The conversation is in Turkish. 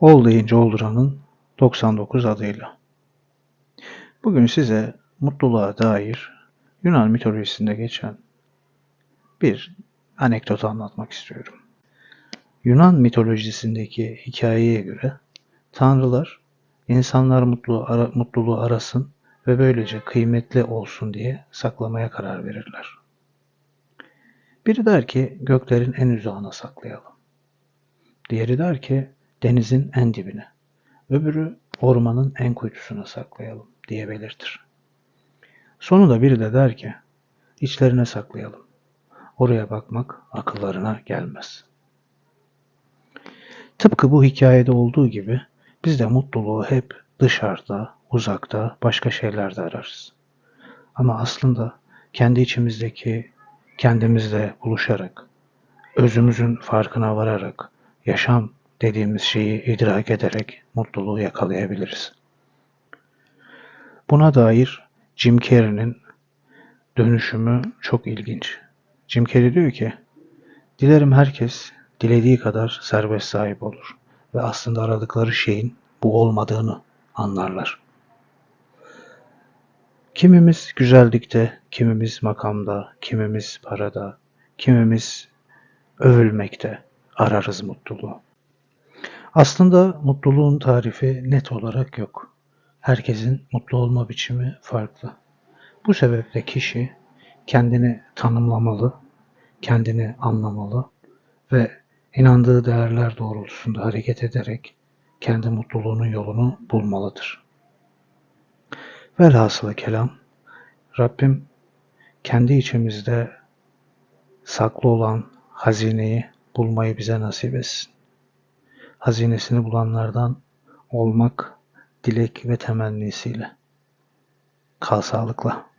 Ol deyince olduranın 99 adıyla. Bugün size mutluluğa dair Yunan mitolojisinde geçen bir anekdot anlatmak istiyorum. Yunan mitolojisindeki hikayeye göre tanrılar insanlar mutlu, ara, mutluluğu arasın ve böylece kıymetli olsun diye saklamaya karar verirler. Biri der ki göklerin en uzağına saklayalım. Diğeri der ki denizin en dibine. Öbürü ormanın en kuytusuna saklayalım diye belirtir. Sonunda biri de der ki içlerine saklayalım. Oraya bakmak akıllarına gelmez. Tıpkı bu hikayede olduğu gibi biz de mutluluğu hep dışarıda, uzakta, başka şeylerde ararız. Ama aslında kendi içimizdeki kendimizle buluşarak, özümüzün farkına vararak, yaşam dediğimiz şeyi idrak ederek mutluluğu yakalayabiliriz. Buna dair Jim Carrey'nin dönüşümü çok ilginç. Jim Carrey diyor ki, dilerim herkes dilediği kadar serbest sahip olur ve aslında aradıkları şeyin bu olmadığını anlarlar. Kimimiz güzellikte, kimimiz makamda, kimimiz parada, kimimiz övülmekte ararız mutluluğu. Aslında mutluluğun tarifi net olarak yok. Herkesin mutlu olma biçimi farklı. Bu sebeple kişi kendini tanımlamalı, kendini anlamalı ve inandığı değerler doğrultusunda hareket ederek kendi mutluluğunun yolunu bulmalıdır. Velhasılı kelam, Rabbim kendi içimizde saklı olan hazineyi bulmayı bize nasip etsin. Hazinesini bulanlardan olmak dilek ve temennisiyle. Kal sağlıkla.